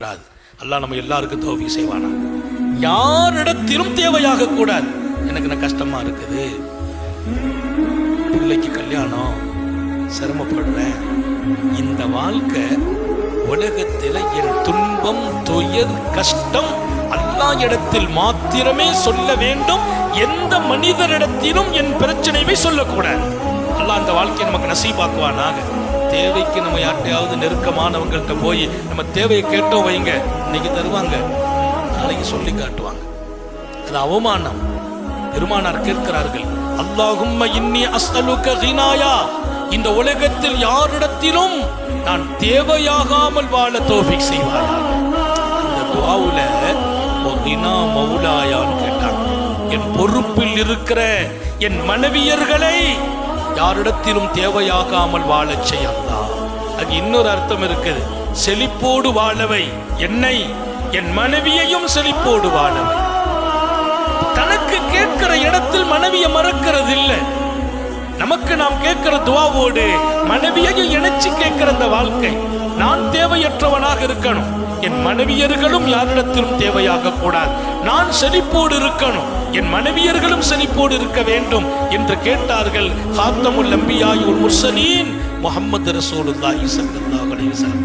கூடாது அல்லாஹ் நம்ம எல்லாருக்கும் தோவி செய்வானா? யாரிடத்திலும் தேவையாக கூடாது எனக்கு என்ன கஷ்டமா இருக்குது. பிள்ளைக்கு கல்யாணம் சிரமப்படுறேன். இந்த வாழ்க்கை உலகத்தில் என் துன்பம் துயர் கஷ்டம் அல்லா இடத்தில் மாத்திரமே சொல்ல வேண்டும். எந்த மனிதரிடத்திலும் என் பிரச்சனையை சொல்லக்கூடாது. அல்லாஹ் அந்த வாழ்க்கையை நமக்கு நசீபாக்குவானாக. தேவைக்கு நம்ம யார்கிட்டயாவது நெருக்கமானவங்கள்ட்ட போய் நம்ம தேவையை கேட்டோம் வைங்க. இன்னைக்கு தருவாங்க. நாளைக்கு சொல்லி காட்டுவாங்க. அது அவமானம். பெருமானார் கேட்கிறார்கள் அல்லாஹும்ம இன்னி அஸ்அலுக கினாயா இந்த உலகத்தில் யாரிடத்திலும் நான் தேவையாகாமல் வாழ தோஃபிக் செய்வார். அந்த துவாவுல ஒகினா மௌலாயான்னு கேட்டாங்க. என் பொறுப்பில் இருக்கிற என் மனைவியர்களை யாரிடத்திலும் தேவையாகாமல் வாழச் செய்யல்லா அது இன்னொரு அர்த்தம் இருக்குது. செழிப்போடு வாழவை. என்னை என் மனைவியையும் செழிப்போடு வாழவை. தனக்கு கேட்கிற இடத்தில் மனைவியை மறக்கிறது இல்ல நமக்கு நாம் கேட்கிற துவாவோடு மனைவியையும் இணைச்சு இருக்கிற அந்த வாழ்க்கை. நான் தேவையற்றவனாக இருக்கணும். என் மனைவியர்களும் யாரிடத்திலும் தேவையாக கூடாது. நான் செழிப்போடு இருக்கணும். என் மனைவியர்களும் செழிப்போடு இருக்க வேண்டும் என்று கேட்டார்கள் ஹாத்தமுல் அம்பியாயுல் முர்சலீன் முகமது ரசூலுல்லாஹி ஸல்லல்லாஹு அலைஹி வஸல்லம்.